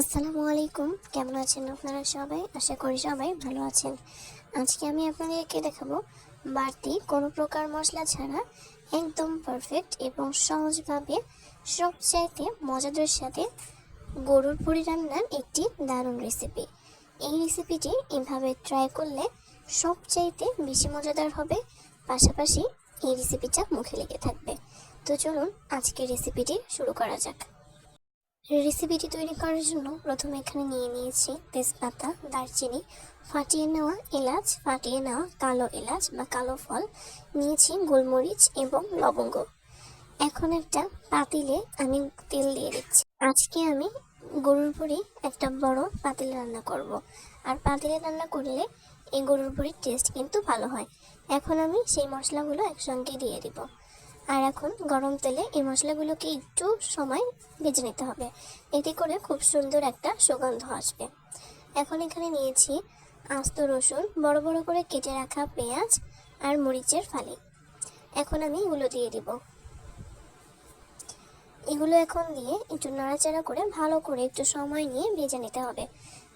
আসসালামু আলাইকুম। কেমন আছেন আপনারা সবাই? আশা করি সবাই ভালো আছেন। আজকে আমি আপনাদেরকে দেখাবো বাড়তি কোনো প্রকার মশলা ছাড়া একদম পারফেক্ট এবং সহজভাবে সবচাইতে মজাদার সাথে গরুর পুরি রান্নার একটি দারুণ রেসিপি এই রেসিপিটি এভাবে ট্রাই করলে সবচাইতে বেশি মজাদার হবে। পাশাপাশি এই রেসিপিটা মুখে লেগে থাকবে। তো চলুন আজকের রেসিপিটি শুরু করা যাক। রেসিপিটি তৈরি করার জন্য প্রথমে এখানে নিয়ে নিয়েছি তেজপাতা, দারচিনি, ফাটিয়ে নেওয়া এলাচ, ফাটিয়ে নেওয়া কালো এলাচ বা কালো ফল, নিয়েছি গোলমরিচ এবং লবঙ্গ। এখন একটা পাতিলে আমি তেল দিয়ে দিচ্ছি। আজকে আমি গরুর পুরি একটা বড় পাতিলে রান্না করব। আর পাতিলে রান্না করলে এই গরুর পুরির টেস্ট কিন্তু ভালো হয়। এখন আমি সেই মশলাগুলো একসঙ্গে দিয়ে দিব। আর এখন গরম তেলে এই মশলাগুলোকে একটু সময় ভেজে নিতে হবে। এতে করে খুব সুন্দর একটা সুগন্ধ আসবে। এখন এখানে নিয়েছি আস্ত রসুন, বড় বড় করে কেটে রাখা পেঁয়াজ আর মরিচের ফালি। এখন আমি এগুলো দিয়ে দিব। এগুলো এখন দিয়ে একটু নাড়াচাড়া করে ভালো করে একটু সময় নিয়ে ভেজে নিতে হবে।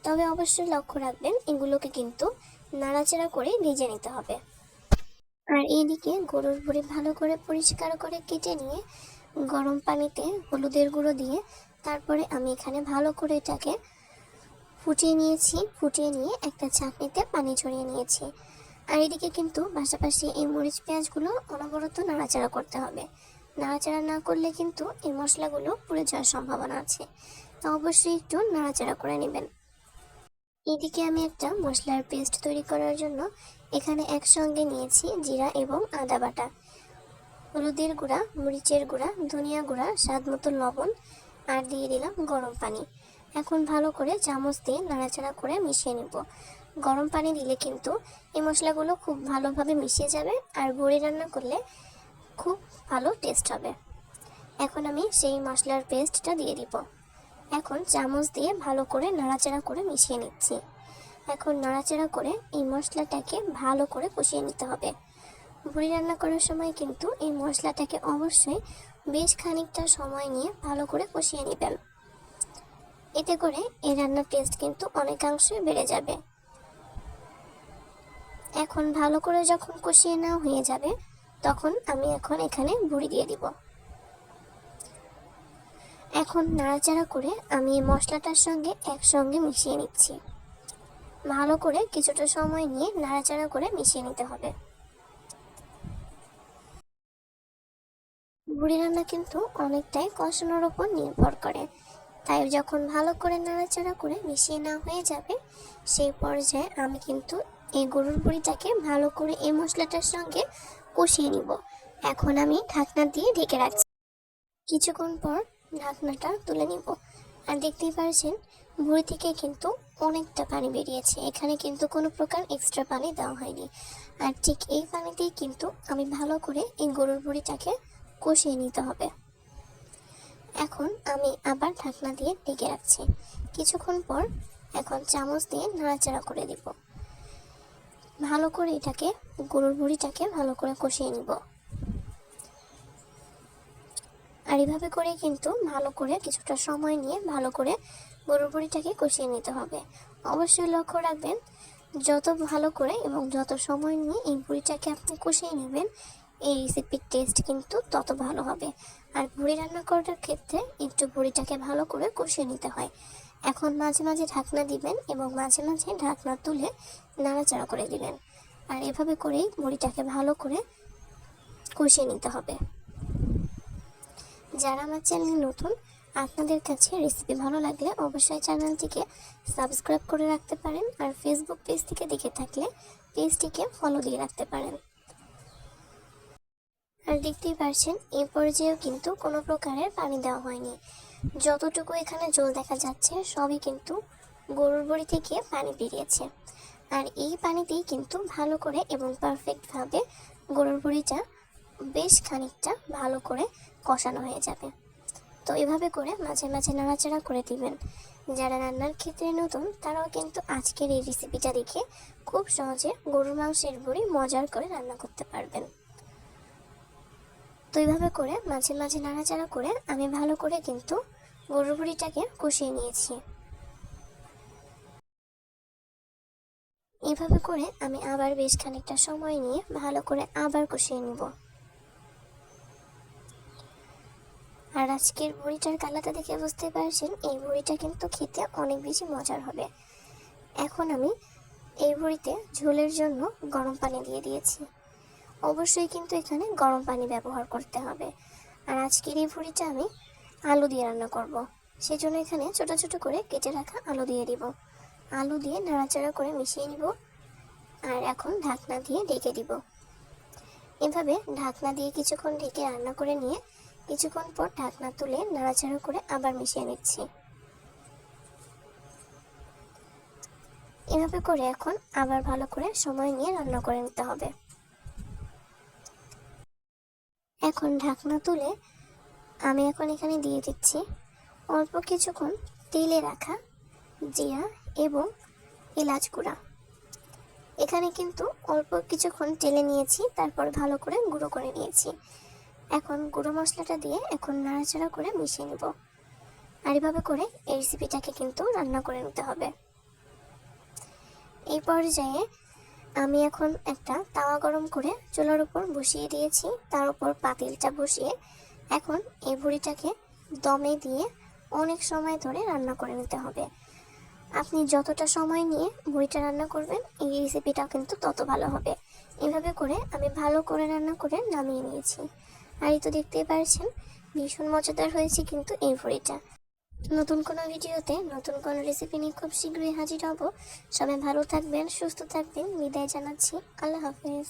তবে অবশ্যই লক্ষ্য রাখবেন, এগুলোকে কিন্তু নাড়াচাড়া করে ভেজে নিতে হবে। আর এদিকে গরুর ভুড়ি ভালো করে পরিষ্কার করে কেটে নিয়ে গরম পানিতে হলুদের গুঁড়ো দিয়ে তারপরে আমি এখানে ভালো করে এটাকে ফুটিয়ে নিয়েছি, ফুটিয়ে নিয়ে একটা ছাঁকনিতে পানি ছড়িয়ে নিয়েছি। আর এদিকে কিন্তু পাশাপাশি এই মরিচ পেঁয়াজগুলো অনবরত নাড়াচাড়া করতে হবে। নাড়াচাড়া না করলে কিন্তু এই মশলাগুলো পুড়ে যাওয়ার সম্ভাবনা আছে। তো অবশ্যই একটু নাড়াচাড়া করে নেবেন। এদিকে আমি একটা মশলার পেস্ট তৈরি করার জন্য এখানে একসঙ্গে নিয়েছি জিরা এবং আদা বাটা। হলুদের গুঁড়া, মরিচের গুঁড়া, ধনিয়া গুঁড়া, স্বাদ মতো লবণ আর দিয়ে দিলাম গরম পানি। এখন ভালো করে চামচ দিয়ে নাড়াচাড়া করে মিশিয়ে নেব। গরম পানি দিলে কিন্তু এই মশলাগুলো খুব ভালোভাবে মিশিয়ে যাবে আর বড়ি রান্না করলে খুব ভালো টেস্ট হবে। এখন আমি সেই মশলার পেস্টটা দিয়ে দিব। এখন চামচ দিয়ে ভালো করে নাড়াচাড়া করে মিশিয়ে নিচ্ছি। এখন নাড়াচাড়া করে এই মশলাটাকে ভালো করে কষিয়ে নিতে হবে। ভুড়ি রান্না করার সময় কিন্তু এই মশলাটাকে অবশ্যই বেশ খানিকটা সময় নিয়ে ভালো করে কষিয়ে নেবেন। এতে করে এই রান্নার টেস্ট কিন্তু অনেকাংশই বেড়ে যাবে। এখন ভালো করে যখন কষিয়ে নেওয়া হয়ে যাবে, তখন আমি এখন এখানে ভুড়ি দিয়ে দিব। এখন নাড়াচাড়া করে আমি এই মশলাটার সঙ্গে একসঙ্গে মিশিয়ে নিচ্ছি। ভালো করে কিছুটা সময় নিয়ে নাড়াচাড়া করে মিশিয়ে নিতে হবে। বুড়ি রান্না কিন্তু অনেকটাই কষানোর উপর নির্ভর করে। তাই যখন ভালো করে নাড়াচাড়া করে মিশিয়ে নেওয়া হয়ে যাবে, সেই পর্যায়ে আমি কিন্তু এই গরুর বুড়িটাকে ভালো করে এই মশলাটার সঙ্গে কষিয়ে নিব। এখন আমি ঢাকনা দিয়ে ঢেকে রাখছি। কিছুক্ষণ পর ঢাকনাটা তুলে নিব। আর দেখতেই পারছেন ভুঁড়ি থেকে কিন্তু অনেকটা পানি বেরিয়েছে। এখানে কিন্তু কোনো প্রকার এক্সট্রা পানি দেওয়া হয়নি। আর ঠিক এই পানিতেই কিন্তু আমি ভালো করে এই গরুর ভুঁড়িটাকে কষিয়ে নিতে হবে। এখন আমি আবার ঢাকনা দিয়ে ঢেকে রাখছি। কিছুক্ষণ পর এখন চামচ দিয়ে নাড়াচাড়া করে দিব। ভালো করে এটাকে, গরুর ভুঁড়িটাকে ভালো করে কষিয়ে নিব। আর এভাবে করে কিন্তু ভালো করে কিছুটা সময় নিয়ে ভালো করে গরুর বড়িটাকে কষিয়ে নিতে হবে। অবশ্যই লক্ষ্য রাখবেন, যত ভালো করে এবং যত সময় নিয়ে এই বুড়িটাকে আপনি কষিয়ে নেবেন, এই রেসিপির টেস্ট কিন্তু তত ভালো হবে। আর বুড়ি রান্না করার ক্ষেত্রে একটু বুড়িটাকে ভালো করে কষিয়ে নিতে হয়। এখন মাঝে মাঝে ঢাকনা দিবেন এবং মাঝে মাঝে ঢাকনা তুলে নাড়াচাড়া করে দিবেন। আর এভাবে করেই বুড়িটাকে ভালো করে কষিয়ে নিতে হবে। যারা আমার চ্যানেল নতুন, আপনাদের কাছে রেসিপি ভালো লাগলে অবশ্যই চ্যানেলটিকে সাবস্ক্রাইব করে রাখতে পারেন আর ফেসবুক পেজ থেকে দেখে থাকলে পেজটিকে ফলো দিয়ে রাখতে পারেন। আর দেখতেই পারছেন এই পর্যায়েও কিন্তু কোনো প্রকারের পানি দেওয়া হয়নি। যতটুকু এখানে জল দেখা যাচ্ছে, সবই কিন্তু গরুর বড়ি থেকে পানি বেরিয়েছে। আর এই পানিতেই কিন্তু ভালো করে এবং পারফেক্টভাবে গরুর বড়িটা বেশ খানিকটা ভালো করে কষানো হয়ে যাবে। তো এভাবে করে মাঝে মাঝে নাড়াচাড়া করে দিবেন। যারা রান্নার ক্ষেত্রে নতুন, তারাও কিন্তু আজকের এই রেসিপিটা দেখে খুব সহজে গরুর মাংসের বড়ি মজার করে রান্না করতে পারবেন। তো এইভাবে করে মাঝে মাঝে নাড়াচাড়া করে আমি ভালো করে কিন্তু গরুর বড়িটাকে কষিয়ে নিয়েছি। এভাবে করে আমি আবার বেশ খানিকটা সময় নিয়ে ভালো করে আবার কষিয়ে নিব। আর আজকের বড়িটার কালারটা দেখে বুঝতে পারছেন, এই বড়িটা কিন্তু খেতে অনেক বেশি মজার হবে। এখন আমি এই বড়িতে ঝোলের জন্য গরম পানি দিয়ে দিয়েছি। অবশ্যই কিন্তু এখানে গরম পানি ব্যবহার করতে হবে। আর আজকের এই বড়িটা আমি আলু দিয়ে রান্না করব। সেজন্য এখানে ছোট ছোট করে কেটে রাখা আলু দিয়ে দিব। আলু দিয়ে নাড়াচাড়া করে মিশিয়ে নিব। আর এখন ঢাকনা দিয়ে ঢেকে দিব। এভাবে ঢাকনা দিয়ে কিছুক্ষণ ঢেকে রান্না করে নিয়ে কিছুক্ষণ পর ঢাকনা তুলে নাড়াচাড়া করে আবার মিশিয়ে নিচ্ছি। এভাবে করে এখন আবার ভালো করে সময় নিয়ে রান্না করে নিতে হবে। এখন ঢাকনা তুলে আমি এখন এখানে দিয়ে দিচ্ছি অল্প কিছুক্ষণ তেলে রাখা জিরা এবং এলাচ গুঁড়া। এখানে কিন্তু অল্প কিছুক্ষণ তেলে নিয়েছি, তারপর ভালো করে গুঁড়ো করে নিয়েছি। এখন গুঁড়ো মশলাটা দিয়ে এখন নাড়াচাড়া করে মিশিয়ে নিব। আর এভাবে করে এই রেসিপিটাকে কিন্তু রান্না করে নিতে হবে। এই পর্যায়ে আমি এখন একটা তাওয়া গরম করে চুলার উপর বসিয়ে দিয়েছি। তার উপর পাতিলটা বসিয়ে এখন এই ভুড়িটাকে দমে দিয়ে অনেক সময় ধরে রান্না করে নিতে হবে। আপনি যতটা সময় নিয়ে বড়িটা রান্না করবেন, এই রেসিপিটা কিন্তু তত ভালো হবে। এভাবে করে আমি ভালো করে রান্না করে নামিয়ে নিয়েছি। আর এই তো দেখতেই পারছেন, ভীষণ মজাদার হয়েছে কিন্তু এই ভুড়িটা। নতুন কোনো ভিডিওতে নতুন কোনো রেসিপি নিয়ে খুব শীঘ্রই হাজির হব। সবাই ভালো থাকবেন, সুস্থ থাকবেন। বিদায় জানাচ্ছি। আল্লাহ হাফেজ।